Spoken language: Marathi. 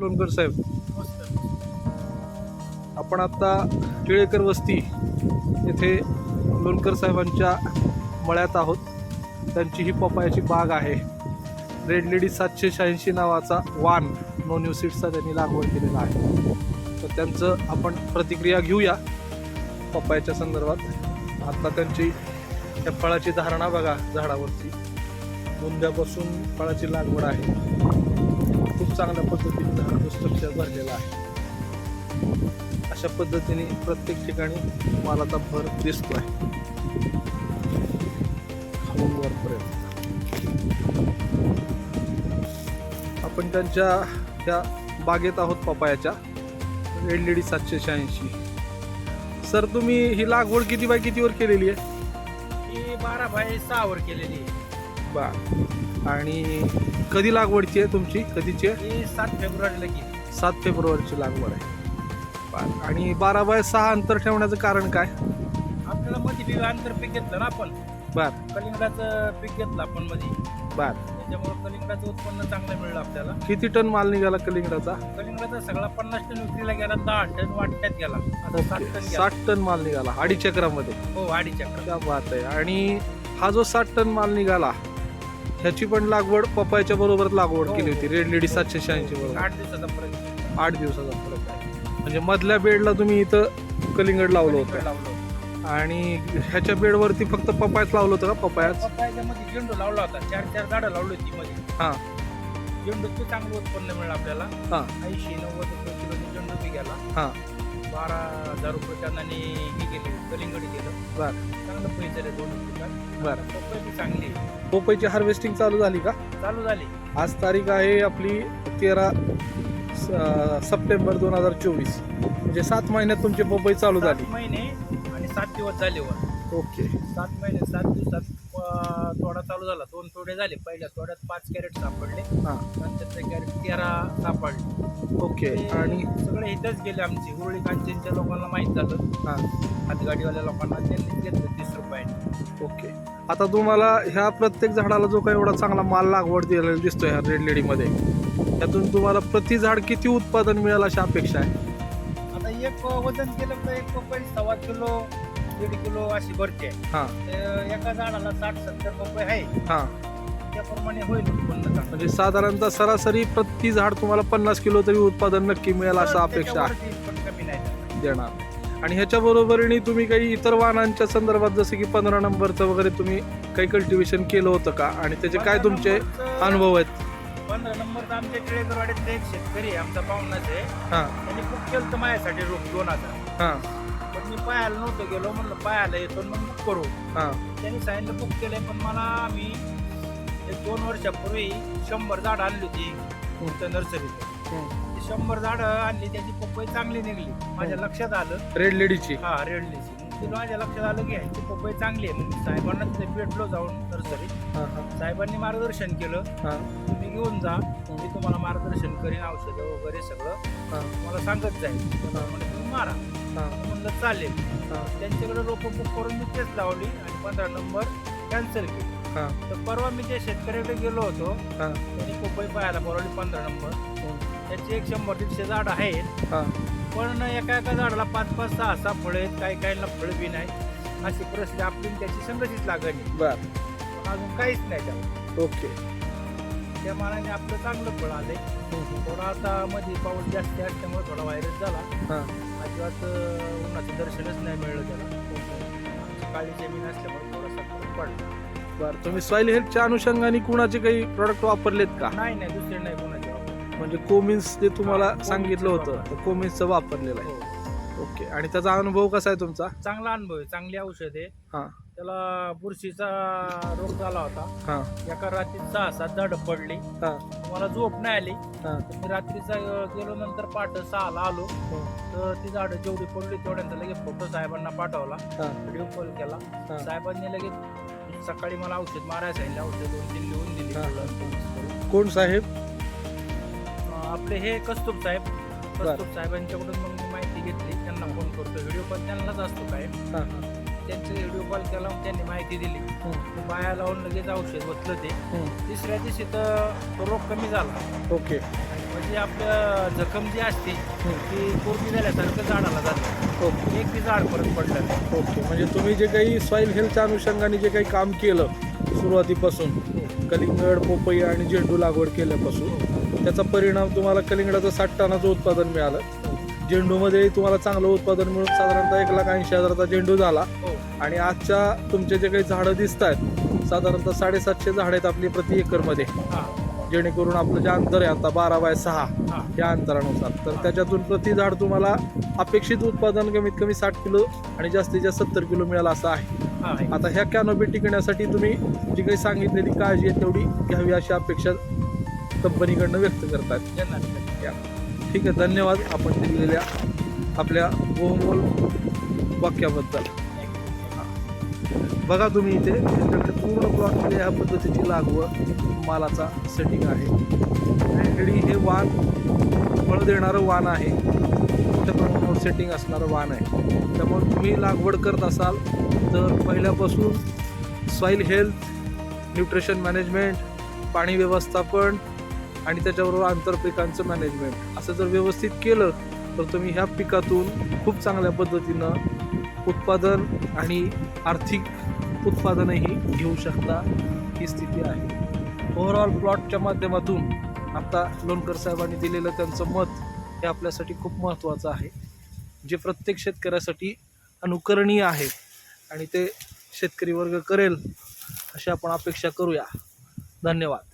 लोणकर साहेब. आपण आता टिळेकर वस्ती येथे लोणकर साहेबांच्या मळ्यात आहोत. त्यांची ही पपायाची बाग आहे. रेड लेडी सातशे शहाऐंशी नावाचा वान नो न्यू सीड्सचा त्यांनी लागवड केलेला आहे. तर त्यांचं आपण प्रतिक्रिया घेऊया पपायाच्या संदर्भात. आता त्यांची त्या फळाची धारणा बघा झाडावरती. बुंद्यापासून फळाची लागवड आहे. खूप चांगल्या पद्धतीने झाड स्ट्रक्चर भरलेलं आहे. अशा पद्धतीने प्रत्येक ठिकाणी मालाचा भर दिसतो आहे आपण त्यांच्या त्या बागेत आहोत पपायाच्या. रेड लेडी सातशे शहाऐंशी. सर तुम्ही ही लागवड किती बाय कितीवर केलेली आहे? ही बारा बाय सहावर केलेली आहे. बा. आणि कधी लागवडची आहे तुमची? कधीची आहे? ही सात फेब्रुवारीला केली सात फेब्रुवारीची लागवड आहे. आणि बारा बाय सहा अंतर ठेवण्याचं कारण काय? आपल्याला मध्ये बी अंतर पीक घेतलं ना आपण. बर कलिंगडाचं पीक घेतलं आपण मध्ये. बर त्याच्यामुळे कलिंगडाचं उत्पन्न चांगलं मिळलं आपल्याला. किती टन माल निघाला कलिंगडाचा? कलिंगडाचा सगळा पन्नास टन विक्रीला गेला दहा टन वाटण्यात गेला. आता सात टन गेला. साठ टन माल निघाला अडीच चक्रामध्ये हो क्या बात आहे. आणि हा जो साठ टन माल निघाला ह्याची पण लागवड पपायच्या बरोबर लागवड केली. होती. रेड लेडी सातशे शहाऐंशी बरोबर. आठ दिवसाचा फरक आठ दिवसाचा फरक आहे. म्हणजे मधल्या बेडला तुम्ही इथं कलिंगड लावलं होतं. लावलं आणि ह्याच्या बेडवरती फक्त पपायच लावलं होतं का? पपायाच? पप्पाच्या मध्ये झेंडू लावला होता. चार चार झाडं लावली होती मध्ये. हा. झेंडूचं चांगलं उत्पन्न मिळलं आपल्याला. हा. ऐंशी नव्वद रुपये किलो झेंडू बी गेला. हा. बारा हजार रुपये टनाने हे गेले कलिंगड गेलं बर. चांगलं पैसे झाले दोन बरं. पपई बी चांगली. आहे. पपईची हार्वेस्टिंग चालू झाली का? चालू झाली. आज तारीख आहे आपली तेरा स- सप्टेंबर दोन हजार चोवीस. म्हणजे सात महिन्यात तुमची पपई चालू सात झाली. महिने आणि सात दिवस झाले वर. ओके. सात महिने सात दिवसात तोडा चालू झाला. दोन तोडे झाले. पहिल्या तोड्यात पाच कॅरेट सापडले. हां. नंतर कॅरेट तेरा सापडले. ओके. आणि? सगळे इथंच गेले आमची. हुरळी कांचनच्या लोकांना माहीत झालं. हां. हातगाडीवाल्या लोकांना त्यांनी घेतलं तीस रुपयाने. ओके. आता तुम्हाला ह्या प्रत्येक झाडाला जो काही एवढा चांगला माल लागवड दिलेला दिसतोय ह्या रेड लेडीमध्ये त्यातून तुम्हाला प्रति झाड किती उत्पादन मिळेल अशी अपेक्षा आहे? आता एक वजन केलं तर एक पपई सव्वा किलो दीड किलो अशी भरते. हां. तर एका झाडाला साठ सत्तर पपई आहे. हां. त्याप्रमाणे होईल उत्पन्न चांगलं. म्हणजे साधारणतः सरासरी प्रति झाड तुम्हाला पन्नास किलो तरी उत्पादन नक्की मिळेल असं अपेक्षा आहे. त्याच्यावरती पण कमी नाही झालं. देणार. आणि ह्याच्या बरोबरीने तुम्ही काही इतर वाहनांच्या संदर्भात जसे की पंधरा नंबरचं वगैरे तुम्ही काही कल्टिवेशन केलं होतं का? आणि त्याचे काय पंधरा तुमचे नंबरचं- अनुभव आहेत? पंधरा नंबरचा आमच्या टिळेकरवाडीतला एक शेतकरी आहे आमचा पाहुणाच आहे. हां. त्यांनी बुक केलं होतं माझ्यासाठी रोख दोन हजार. हां. मी पाहायला नव्हतं गेलो म्हणलं पाहायला येतो मग बुक करू. हां. त्यांनी सांगितलं बुक केलंय पण मला मी एक दोन वर्षापूर्वी शंभर झाडं आणली होती तुमच्या नर्सरीत. ती शंभर झाडं आणली त्याची पपई चांगली निघली. माझ्या लक्षात आलं. रेड लेडीची हा रेडलीची मग तिला माझ्या लक्षात आलं की ह्याची पपई चांगली आहे मग साहेबांना तिथे भेटलो जाऊन नर्सरीत. हां हां. साहेबांनी मार्गदर्शन केलं. हां. तुम्ही घेऊन जा. मी तुम्हाला मार्गदर्शन करीन औषधं वगैरे सगळं. तुम्हाला सांगत जाईल. म्हणजे तुम्ही मारा. म्हणलं चालेल. त्यांच्याकडे रोपं बुक करून मी तेच लावली आणि पंधरा नंबर कॅन्सल केली. हां. तर परवा मी त्या शेतकऱ्याकडे गेलो होतो त्यांनी पपई पाहायला बोलावली पंधरा नंबर. त्याची एक शंभर दीडशे झाड आहेत. हां. पण एका एका झाडाला पाच पाच सहा सहा फळं आहेत. काही काहींना फळं बी नाही. अशी परिस्थिती आपली त्याची संगतीच लागली. बर. अजून काहीच नाही त्याला ओके. त्या मानाने आपलं चांगलं फळ आले थोडा आता मध्ये पाऊस जास्त असल्यामुळे थोडा व्हायरस झाला. हां. अजिबात उन्हाचं दर्शनच नाही मिळलं त्याला. काळी जमीन असल्यामुळे थोडासा फरक पडला. बर तुम्ही सॉइल हेल्थच्या अनुषंगाने कुणाचे काही प्रोडक्ट वापरलेत का? नाही नाही दुसरे नाही कोणाचे. म्हणजे कोमिन्स जे तुम्हाला हां, सांगितलं होतं कोमिन्सचं वापरलेलं आहे. हो. ओके आणि त्याचा अनुभव कसा आहे तुमचा? चांगला अनुभव आहे चांगली औषध आहे. हां. त्याला बुरशीचा रोग झाला होता. हां. एका रात्रीत सहा सात झाडं पडली. हां. मला झोप नाही आली. हां. तर मी रात्रीचा अं, गेलो नंतर पाठ सहाला आलो. तर ती झाडं जेवढी पडली तेवढ्यांचा लगेच फोटो साहेबांना पाठवला. हां. व्हिडिओ कॉल केला. हां. साहेबांनी लगेच सकाळी मला औषध मारायला सांगितलं. औषध दोन तीन लिहून दिली. हां. कोण साहेब? आपले हे कस्तूप साहेब. कस्तूप साहेबांच्याकडून मग मी माहिती घेतली. त्यांना फोन करतो व्हिडिओ कॉल त्यांनाच असतो काय हां हां. त्यांचं व्हिडिओ कॉल केला त्यांनी माहिती दिली. बाया लावून लगेच औषध बसलं ते. तिसऱ्या दिवशी तर रोग कमी झाला. ओके. म्हणजे आपलं जखम जी असते ती पूर्ण झाल्यासारखं झाडाला जातं ओके. एक ती झाड परत पडलं. ओके. म्हणजे तुम्ही जे काही सॉईल हेल्थच्या अनुषंगाने जे काही काम केलं सुरुवातीपासून कलिंगड पोपई आणि झेंडू लागवड केल्यापासून त्याचा परिणाम तुम्हाला कलिंगडाचं साठ टनाचं उत्पादन मिळालं. झेंडूमध्ये तुम्हाला चांगलं उत्पादन मिळून साधारणतः एक लाख ऐंशी हजाराचा झेंडू झाला. हो. आणि आजच्या तुमचे जे काही झाडं दिसत आहेत साधारणतः साडेसातशे झाडं आहेत आपली प्रति एकरमध्ये. जेणेकरून आपलं जे अंतर आहे आता बारा बाय सहा या अंतरानुसार. तर त्याच्यातून प्रति झाड तुम्हाला अपेक्षित उत्पादन कमीत कमी साठ किलो आणि जास्तीत जास्त सत्तर किलो मिळालं असं आहे. आता ह्या कॅनोपी टिकण्यासाठी तुम्ही जी काही सांगितलेली काळजी आहे तेवढी घ्यावी अशी अपेक्षा कंपनीकडनं व्यक्त करतात. ठीक आहे धन्यवाद. आपण दिलेल्या आपल्या बहुमोल वाक्याबद्दल. बघा तुम्ही इथे त्यांच्याकडे पूर्ण प्लॉटमध्ये ह्या पद्धतीची लागवड मालाचा सेटिंग आहे. आणि हे वाण फळ देणारं वाण आहे. मोठ्या प्रमाणावर सेटिंग असणारं वाण आहे. त्यामुळे तुम्ही लागवड करत असाल तर पहिल्यापासून सॉईल हेल्थ न्यूट्रिशन मॅनेजमेंट पाणी व्यवस्थापन आणि त्याच्याबरोबर आंतरपिकांचं मॅनेजमेंट असं जर व्यवस्थित केलं तर तुम्ही ह्या पिकातून खूप चांगल्या पद्धतीनं उत्पादन आणि आर्थिक उत्पादनही घेऊ शकता ही स्थिती आहे. ओव्हरऑल प्लॉटच्या माध्यमातून आता लोणकर साहेबांनी दिलेलं त्यांचं मत हे आपल्यासाठी खूप महत्त्वाचं आहे. जे प्रत्येक शेतकऱ्यासाठी अनुकरणीय आहे आणि ते शेतकरी वर्ग करेल अशी आपण अपेक्षा करूया. धन्यवाद.